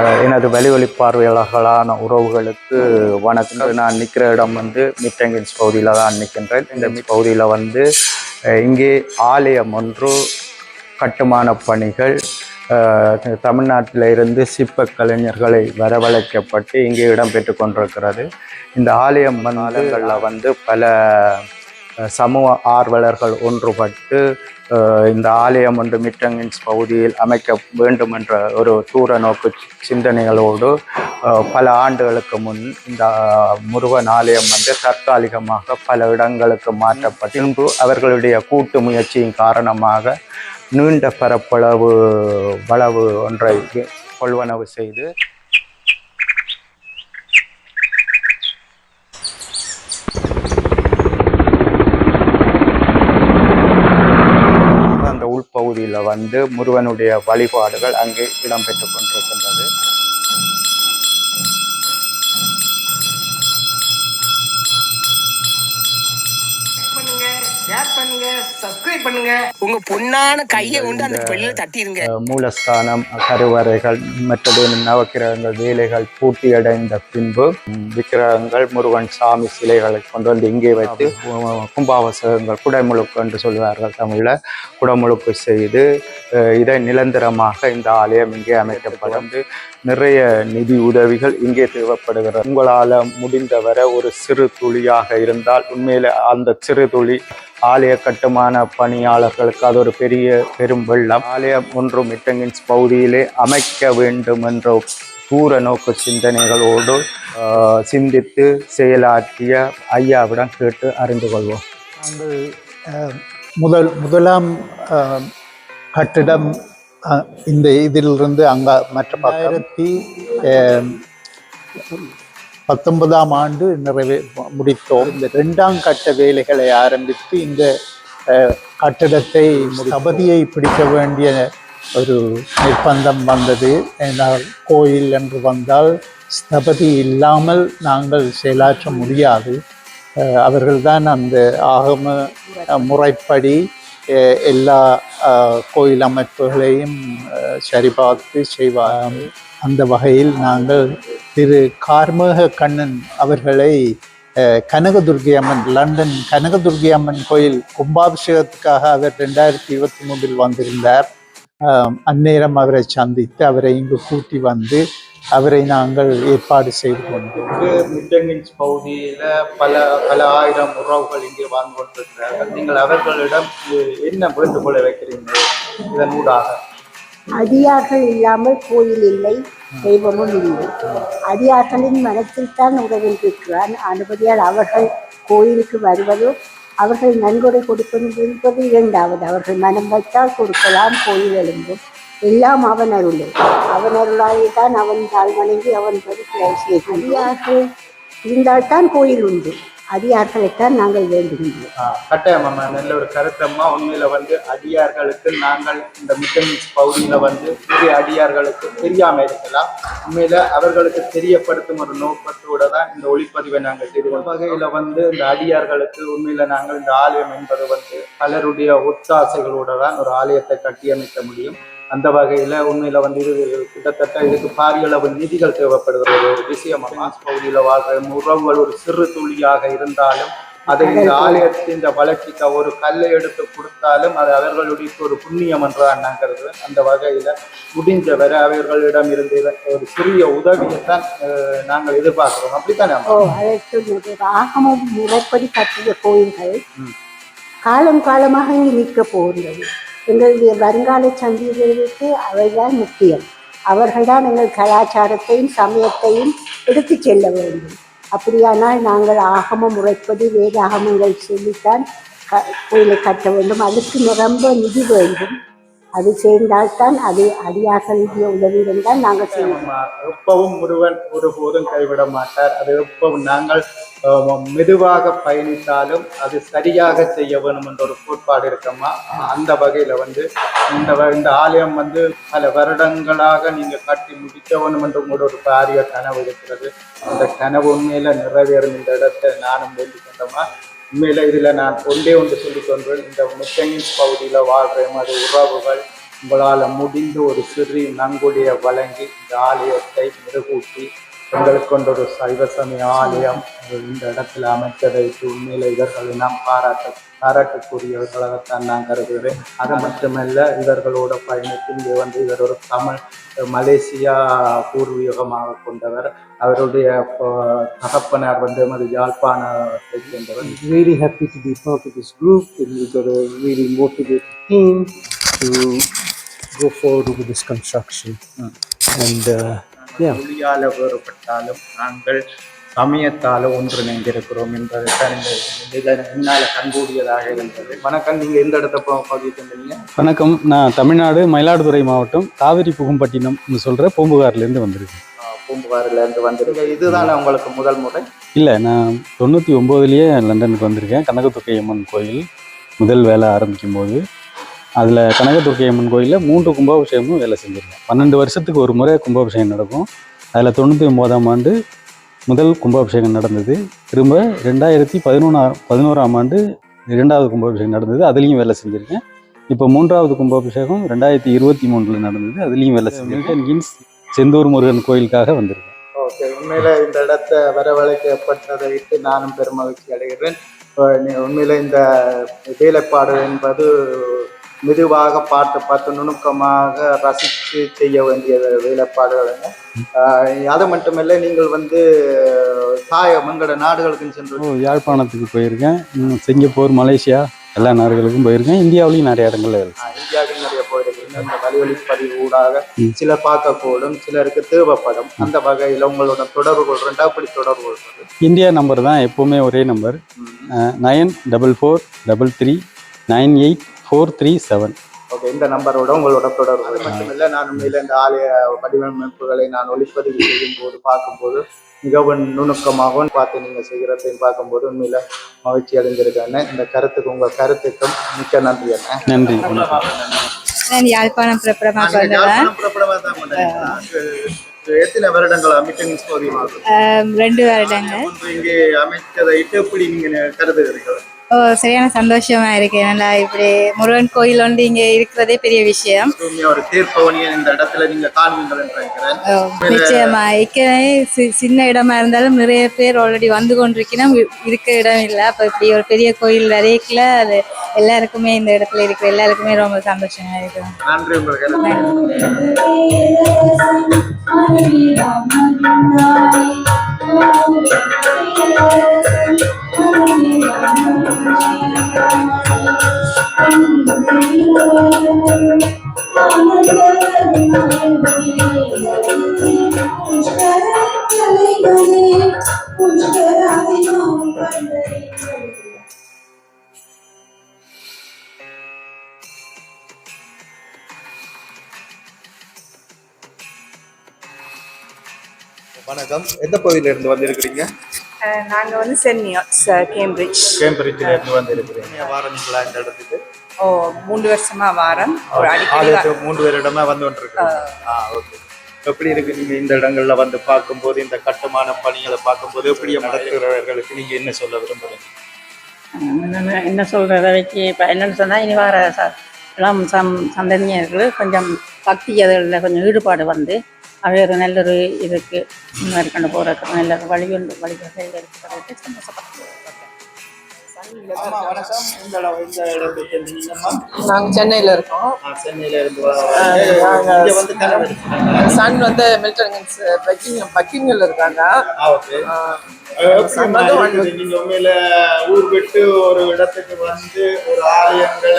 எனது ஒளி பார்வையாளர்களான உறவுகளுக்கு வணக்கம். நான் நிற்கிற இடம் வந்து மிட்டங்கின்ஸ் பகுதியில் தான் நிற்கின்றேன். இந்த பகுதியில் வந்து இங்கே ஆலயம் ஒன்று கட்டுமான பணிகள் தமிழ்நாட்டில் இருந்து சிற்ப கலைஞர்களை வரவழைக்கப்பட்டு இங்கே இடம்பெற்று கொண்டிருக்கிறது. இந்த ஆலயம் மனாலங்களில் வந்து பல சமூக ஆர்வலர்கள் ஒன்றுபட்டு இந்த ஆலயம் ஒன்று மிட்டங்கின்ஸ் பகுதியில் அமைக்க வேண்டும் என்ற ஒரு தூர நோக்கு சிந்தனைகளோடு பல ஆண்டுகளுக்கு முன் இந்த முருகன் ஆலயம் வந்து தற்காலிகமாக பல இடங்களுக்கு மாற்றப்பட்டு இன்று அவர்களுடைய கூட்டு முயற்சியின் காரணமாக நீண்ட பரப்பளவு வளவு ஒன்றை கொள்வனவு செய்து பகுதியில் வந்து முருகனுடைய வழிபாடுகள் அங்கே இடம்பெற்று கொண்டிருக்கின்றது. ஷேர் பண்ணுங்க சப்ஸ்கிரைப் பண்ணுங்க. உங்க பொண்ணான கையை கொண்டு அந்த பெல்ல தட்டிடுங்க மூலஸ்தானம் கருவறைகள் மற்றது நவக்கிரகங்கள் வேலைகள் பூர்த்தியடைந்த பின்பு விக்கிரகங்கள் முருகன் சாமி சிலைகளை கொண்டு வந்து இங்கே வைத்து அஹ், கும்பாபிஷேகங்கள் குடமுழுக்கு என்று சொல்வார்கள் தமிழில். குடமுழுக்கு செய்து இதை நிரந்தரமாக இந்த ஆலயம் இங்கே அமைக்கப்படும். நிறைய நிதி உதவிகள் இங்கே தேவைப்படுகிறது. உங்களால் முடிந்தவரை ஒரு சிறு துளியாக இருந்தால் உண்மையில அந்த சிறு துளி ஆலய கட்டுமான பணியாளர்களுக்கு அது ஒரு பெரிய பெரும் வெள்ளம். ஆலயம் ஒன்று மிட்டங்கின்ஸ் பகுதியிலே அமைக்க வேண்டும் என்ற தூர நோக்கு சிந்தனைகளோடு சிந்தித்து செயலாற்றிய ஐயாவிடம் கேட்டு அறிந்து கொள்வோம். நாங்கள் முதல் முதலாம் கட்டிடம் இந்த இதிலிருந்து அங்க மற்ற ஆயிரத்தி பத்தொன்பதாம் ஆண்டு நிறைவே முடித்தோம். இந்த ரெண்டாம் கட்ட வேலைகளை ஆரம்பித்து இந்த கட்டிடத்தை சபதியை பிடிக்க வேண்டிய ஒரு நிர்பந்தம் வந்தது. ஏனால் கோயில் என்று வந்தால் ஸ்தபதி இல்லாமல் நாங்கள் செயலாற்ற முடியாது. அவர்கள்தான் அந்த ஆகம முறைப்படி எல்லா கோயில் அமைப்புகளையும் சரிபார்த்து செய்வார் அந்த வகையில் நாங்கள் திரு கார்மேக கண்ணன் அவர்களை அஹ், கனகதுர்கை அம்மன் லண்டன் கனகதுர்கை அம்மன் கோயில் கும்பாபிஷேகத்துக்காக அவர் ரெண்டாயிரத்தி இருபத்தி மூன்றில் வந்திருந்தார். அந்நேரம் அவரை சந்தித்து அவரை இங்கு கூட்டி வந்து அவரை நாங்கள் ஏற்பாடு செய்து கொண்டோம் மிட்டங்கின்ஸ் பகுதியில் பல பல ஆயிரம் உறவுகள் இங்கே வாழ்ந்து கொண்டிருக்கிறார்கள். நீங்கள் அவர்களிடம் என்ன வேண்டுகோளை வைக்கிறீங்க இதன் ஊடாக. அடியார்கள் இல்லாமல் கோயில் இல்லை தெய்வமும் இல்லை. அடியார்களின் மனத்தில் தான் உறவில் இருக்கிறான். அனுபதியால் அவர்கள் கோயிலுக்கு வருவதோ அவர்கள் நன்கொடை கொடுப்பது இரண்டாவது. அவர்கள் மனம் வைத்தால் கொடுக்கலாம் கோயில் எழும்பும். எல்லாம் அவன் அருளே. அவன் அருளாலே தான் அவன் தாழ் வணங்கி அவன் செய்யும் அடியார்கள். இருந்தால்தான் கோயில் உண்டு. அடியார்களைத்தான் நாங்கள் வேண்டுகின்றோம். கட்டாயம் நல்ல ஒரு கருத்தம்மா உண்மையில வந்து அடியார்களுக்கு நாங்கள் இந்த மிட்டங்கின்ஸ் பகுதியில வந்து பெரிய அடியார்களுக்கு தெரியாம இருக்கலாம். உண்மையில அவர்களுக்கு தெரியப்படுத்தும் ஒரு நோக்கத்தோட தான் இந்த ஒளிப்பதிவை நாங்கள் செய்வோம் வகையில வந்து இந்த அடியார்களுக்கு உண்மையில நாங்கள் இந்த ஆலயம் என்பது வந்து பலருடைய ஒத்தாசைகளோட தான் ஒரு ஆலயத்தை கட்டியமைக்க முடியும். அந்த வகையில உண்மையில வந்து இது கிட்டத்தட்ட இதுக்கு பாரிய அளவு நிதிகள் தேவைப்படுகிற ஒரு விஷயம். அம்மா பகுதியில வாழ்ற உறவுகள் ஒரு சிறு துளியாக இருந்தாலும் அதை இந்த ஆலயத்தின் இந்த வளர்ச்சிக்கு ஒரு கல்லை எடுத்து கொடுத்தாலும் அது அவர்களுடைய ஒரு புண்ணியம் என்றுதான் நான் கருதுவேன் அந்த வகையில முடிஞ்சவரை அவர்களிடம் இருந்து ஒரு சிறிய உதவியைத்தான் நாங்கள் எதிர்பார்க்கிறோம். அப்படித்தானே ஆகமம் முறைப்படி கட்டிய கோயில்கள். காலம் காலமாக நிற்க போகின்றது எங்களுடைய வருங்கால சந்ததிகளுக்கு அவர்தான் முக்கியம். அவர்கள்தான் எங்கள் கலாச்சாரத்தையும் சமயத்தையும் எடுத்து செல்ல வேண்டும். அப்படியானால் நாங்கள் ஆகமம் முறைப்படி வேதாகமங்கள் சொல்லித்தான் க கோயிலை கட்ட வேண்டும். அதுக்கு ரொம்ப நிதி வேண்டும். அது சேர்ந்தால்தான் அது அடியார்களுடைய உதவி இருந்தால் நாங்கள் செய்வோம். எப்பவும் முருகன் ஒருபோதும் கைவிட மாட்டார். அது எப்பவும் நாங்கள் மெதுவாக பயணித்தாலும் அது சரியாக செய்ய வேணும் என்ற ஒரு கோட்பாடு இருக்கம்மா அந்த வகையில் வந்து இந்த இந்த ஆலயம் வந்து பல வருடங்களாக நீங்கள் கட்டி முடிக்க வேணும் என்று உங்களோட ஒரு பாரிய கனவு இருக்கிறது. அந்த கனவு உண்மையில நிறைவேறும் இந்த இடத்தை நானும் வேண்டிக் கொண்டோமா உண்மையில இதுல நான் ஒன்றே ஒன்று சொல்லிக் கொண்டேன் இந்த முத்தங்கின்ஸ் பகுதியில வாழ்கிறேன் அது உறவுகள் உங்களால் முடிந்த ஒரு சிறு நங்குடைய வழங்கி இந்த ஆலயத்தை மெருகூட்டி எங்களுக்கு கொண்ட ஒரு சைவ சமய ஆலயம் இந்த இடத்துல அமைத்ததை உண்மையில இவர்களை நாம் பாராட்ட பாராட்டக்கூடியவர்களாகத்தான் நான் கருதுகிறேன். அது மட்டுமல்ல இவர்களோட பயணத்தில் இங்கே வந்து இவர் ஒரு தமிழ் மலேசியா பூர்வீகமாக கொண்டவர். அவருடைய தகப்பனார் வந்து எமது யாழ்ப்பாணத்தை சேர்ந்தவர். Happy to be part of this group and we've got a really motivated team to go forward மொழியால வேறுபட்டாலும் நாங்கள் சமயத்தால ஒன்றிணைந்திருக்கிறோம் என்பதை தான் இந்த இதில் என்னால் கண்கூடியதாக இருந்தது. வணக்கம் நீங்க எந்த இடத்த ப- பகுதி தந்தீங்க வணக்கம் நான் தமிழ்நாடு மயிலாடுதுறை மாவட்டம் காவிரி புகும்பட்டினம்னு சொல்கிற பூம்புகார்லேருந்து வந்திருக்கேன். பூம்புகாரில் இருந்து வந்திருங்க இதுதானே உங்களுக்கு முதல் முறை? இல்லை நான் தொண்ணூற்றி ஒம்போதுலேயே லண்டனுக்கு வந்திருக்கேன். கனகதுர்க்கை அம்மன் கோயில் முதல் வேலை ஆரம்பிக்கும் போது அதில் கனகதுர்க்கை அம்மன் கோயிலில் மூன்று கும்பாபிஷேகமும் வேலை செஞ்சுருக்கேன் பன்னெண்டு வருஷத்துக்கு ஒரு முறை கும்பாபிஷேகம் நடக்கும். அதில் தொண்ணூற்றி ஒம்போதாம் ஆண்டு முதல் கும்பாபிஷேகம் நடந்தது. திரும்ப ரெண்டாயிரத்தி பதினொன்றா பதினோராம் ஆண்டு இரண்டாவது கும்பாபிஷேகம் நடந்தது. அதுலேயும் வேலை செஞ்சுருக்கேன். இப்போ மூன்றாவது கும்பாபிஷேகம் ரெண்டாயிரத்தி இருபத்தி மூணில் நடந்தது. அதுலேயும் வேலை செஞ்சுருக்கேன். மீன்ஸ் செந்தூர் முருகன் கோயிலுக்காக வந்திருக்கேன். ஓகே. உண்மையில் இந்த இடத்த வரவழைக்கப்பட்டதை விட்டு நானும் பெருமகிழ்ச்சி அடைகிறேன். உண்மையில் இந்த வேலைப்பாடு என்பது மெதுவாக பார்த்து பார்த்து நுணுக்கமாக ரசித்து செய்ய வேண்டிய வேலைப்பாடுகளுங்க அஹ் அது மட்டுமல்ல நீங்கள் வந்து தாயம் எங்களோட நாடுகளுக்கு சென்று யாழ்ப்பாணத்துக்கு போயிருக்கேன். சிங்கப்பூர் மலேசியா எல்லா நாடுகளுக்கும் போயிருக்கேன். இந்தியாவிலையும் நிறைய இடங்கள்ல வேலை செஞ்சிருக்கேன். இந்தியாவில் நிறைய போயிருக்கீங்க. இந்த வழிவழி பதிவு ஊடாக சிலர் பார்க்கக்கூடும் சிலருக்கு தேவைப்படும். அந்த வகையில் உங்களோட தொடர்பு கொள்றேன் அப்படி தொடர்பு கொள்றது இந்தியா நம்பர் தான் எப்போவுமே ஒரே number. Nine double four double three nine eight four three seven okay இந்த நம்பரோட உங்களோட தொடர்பு. அது மட்டுமில்ல நான் உண்மையில இந்த ஆலய வடிவமைப்புகளை நான் ஒளிப்பதிவு செய்யும் போது பார்க்கும்போது மிகவும் நுணுக்கமாகவும் பார்த்து நீங்க செய்கிறதையும் பார்க்கும்போது உண்மையில மகிழ்ச்சி அடைஞ்சிருக்கேன் இந்த கருத்துக்கு உங்க கருத்துக்கும் மிக்க நன்றி அண்ணா. நன்றி. நான் யாழ்ப்பாணம் பிரபலமா எத்தனை வருடங்கள் ஆம், ரெண்டு வருடங்கள் இங்கே அமைச்சதை எப்படி நீங்க கருதுகிறீர்கள். ஓ சரியான சந்தோஷமா இருக்கு. நல்லா இப்படி முருகன் கோயில் ஒன்று இங்க இருக்கிறதே பெரிய விஷயம். நிச்சயமா. ஏற்கனவே சி- சின்ன இடமா இருந்தாலும் நிறைய பேர் ஆல்ரெடி வந்து கொண்டிருக்கணும். இருக்க இடம் இல்லை. அப்ப இப்படி ஒரு பெரிய கோயில் வரைக்கல. அது எல்லாருக்குமே இந்த இடத்துல இருக்கிற எல்லாருக்குமே ரொம்ப சந்தோஷமா இருக்கு. நன்றி உங்களுக்கு. வணக்கம். எந்த பகுதியில இருந்து வந்திருக்கிறீங்க? நாங்கள் வந்து சென்ட் நியாட்ஸ் கேம்பிரிட்ஜ். கேம்பிரிட்ஜ்ல இருந்து வந்திருக்கிறீங்க. வாரங்களா இந்த இடத்துக்கு. ஓ மூன்று வருஷமா வாரம். ஒரு அடிக்கடி மூன்று வருடமா வந்து ஆ ஓகே. எப்படி இருக்கு நீங்க இந்த இடங்கள்ல வந்து பார்க்கும்போது இந்த கட்டுமான பணிகளை பார்க்கும்போது எப்படி நடத்துகிறவர்களுக்கு நீங்க என்ன சொல்ல விரும்புறீங்க? என்ன என்ன சொல்கிறத வச்சு இப்போ என்னன்னு சொன்னால் இனி வர இளம் சம் சந்ததியினர்கள் கொஞ்சம் பக்தி அதில் கொஞ்சம் ஈடுபாடு வந்து அவை ஒரு நல்ல ஒரு இதுக்கு முன்னேற்கொண்டு போகிறதுக்கு நல்ல ஒரு வழி உண்டு நாங்கள் சென்னையில் இருக்கோம். சன் வந்து மில்டன் பக்கிங் பக்கிங்கில் இருக்காங்க? நீங்க உண்மையில ஊர் விட்டு ஒரு இடத்துக்கு வந்து ஒரு ஆலயங்களை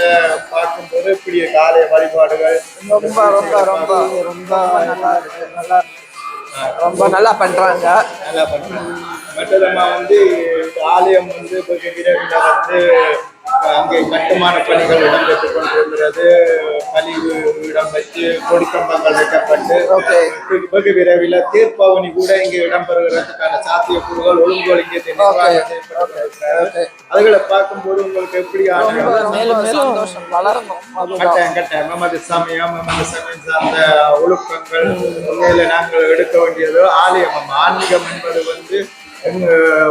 பார்க்கும்போது இப்படி ஆலய வழிபாடுகள் ரொம்ப ரொம்ப ரொம்ப ரொம்ப நல்லா இருக்கு. நல்லா இருக்கு. ரொம்ப நல்லா பண்றாங்க. நல்லா பண்றாங்க. மற்றதமா வந்து ஆலயம் வந்து வெகு விரைவில் வந்து அங்கே கட்டுமான பணிகள் இடம்பெற்று கொண்டிருக்கிறது. கழிவு இடம் வச்சு கொடிக்கம்பங்கள் வைக்கப்பட்டு. வெகு விரைவில் தீர்ப்பவனி கூட இங்கே இடம்பெறுகிறதுக்கான சாத்தியக்கூறுகள் ஒழுங்கொழுங்கிய Okay. அதுகளை பார்க்கும்போது உங்களுக்கு எப்படி கட்டாயம் கட்டாயம். நமது சமயம் நமது சமயம் சார்ந்த ஒழுக்கங்கள் உண்மையில நாங்கள் எடுக்க வேண்டியது ஆலயம். ஆன்மீகம் என்பது வந்து எங்க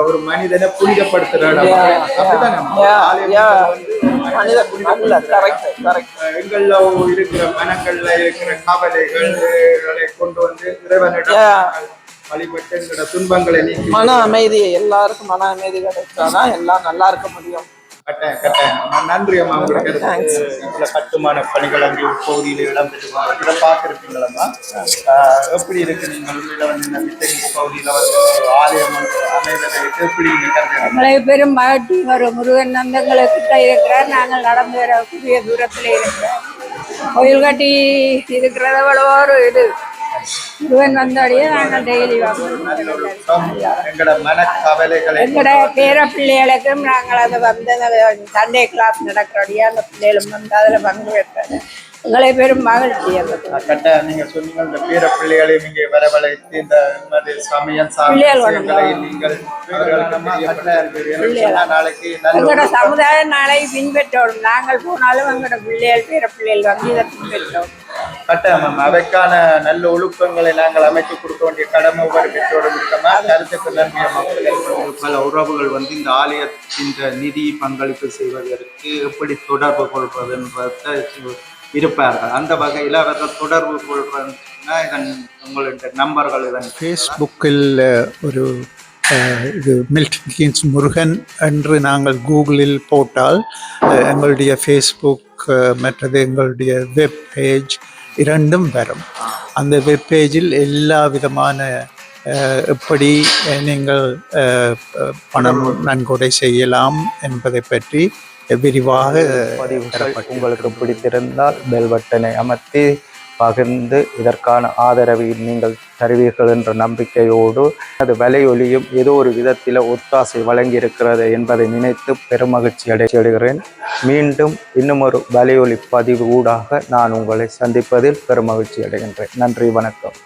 ஒரு மனிதனை புனிதப்படுத்துற இடம். எங்கள்ல இருக்கிற மனங்கள்ல இருக்கிற கவலைகளை கொண்டு வந்து இறைவனிடம் வழிபட்டு எங்களோட துன்பங்களை நீக்கி மன அமைதி எல்லாருக்கும் மன அமைதி கிடைச்சாதான் எல்லாம் நல்லா இருக்க முடியும். கட்டாயம் கட்டாயம். நன்றி அம்மா. உங்களுக்கு கட்டுமான பணிகள் அங்கே பகுதியில் இடம்பெற்று இதை பார்த்துருப்பீங்களா எப்படி இருக்கு நீங்கள் உள்ள வந்து இந்த மித்தகி பகுதியில் வந்து ஆலயம் அமைவதை எப்படி எங்களை பெரும் மகட்டி ஒரு முருகன் நந்தங்களை கிட்ட இருக்கிறார். நாங்கள் நடந்து வரக்கூடிய தூரத்தில் இருக்கிறோம். கோயில் கட்டி இருக்கிறத விட ஒரு இது. முருகன் வந்தோடையே நாங்கள் டெய்லி எங்களோட மன கவலைகளை எங்களோட பேர பிள்ளைகளுக்கும் நாங்கள் அதை வந்து சண்டே கிளாஸ் நடக்கிறோடைய அந்த பிள்ளைகளும் வந்து அதில் பங்கு பெற்றது எங்களை பெரும் மகிழ்ச்சி அந்த கட்ட நீங்க சொன்னீங்க இந்த பேர பிள்ளைகளை நீங்க வரவழைத்து இந்த மாதிரி சமயம் பிள்ளைகள் சார்ந்த வேணும். விஷயங்களை நீங்கள் அவர்களுக்கு தெரியப்படுத்துவீர்கள். எனக்கு சொன்னா நாளைக்கு நல்ல எங்களோட ஒரு சமுதாயம் நாளை பின்பற்றோம் நாங்கள் போனாலும் எங்களோட பிள்ளைகள் பேர பிள்ளைகள் வந்து இதை பின்பற்றோம் கட்டாயம் அவைக்கான நல்ல ஒழுக்கங்களை நாங்கள் அமைத்து கொடுக்க வேண்டிய கடமை ஒவ்வொரு பெற்றோரும் இருக்கமா கருத்துக்கு மக்கள் பல உறவுகள் வந்து இந்த ஆலயத்தின் இந்த நிதி பங்களிப்பு செய்வதற்கு எப்படி தொடர்பு கொள்வது என்பதை இருப்பார்கள் அந்த வகையில் அவர்கள் தொடர்பு கொள்வதுன்னா இதன் உங்களுடைய நம்பர்கள் இதன் ஃபேஸ்புக்கில் ஒரு இது மில்டன் கீன்ஸ் முருகன் என்று நாங்கள் கூகுளில் போட்டால் எங்களுடைய ஃபேஸ்புக் மற்றது எங்களுடைய வெப் பேஜ் இரண்டும் வரும். அந்த வெப் பேஜில் எல்லா விதமான எப்படி நீங்கள் பணம் நன்கொடை செய்யலாம் என்பதை பற்றி விரிவாக உங்களுக்கு பிடித்திருந்தால் பெல் பட்டனை அமர்த்தி பகிர்ந்து இதற்கான ஆதரவை நீங்கள் தருவீர்கள் என்ற நம்பிக்கையோடு அது வலையொலியும் ஏதோ ஒரு விதத்தில் ஒத்தாசை வழங்கியிருக்கிறது என்பதை நினைத்து பெருமகிழ்ச்சி அடைகிறேன். மீண்டும் இன்னும் ஒரு வலையொலி பதிவு ஊடாக நான் உங்களை சந்திப்பதில் பெருமகிழ்ச்சி அடைகின்றேன். நன்றி வணக்கம்.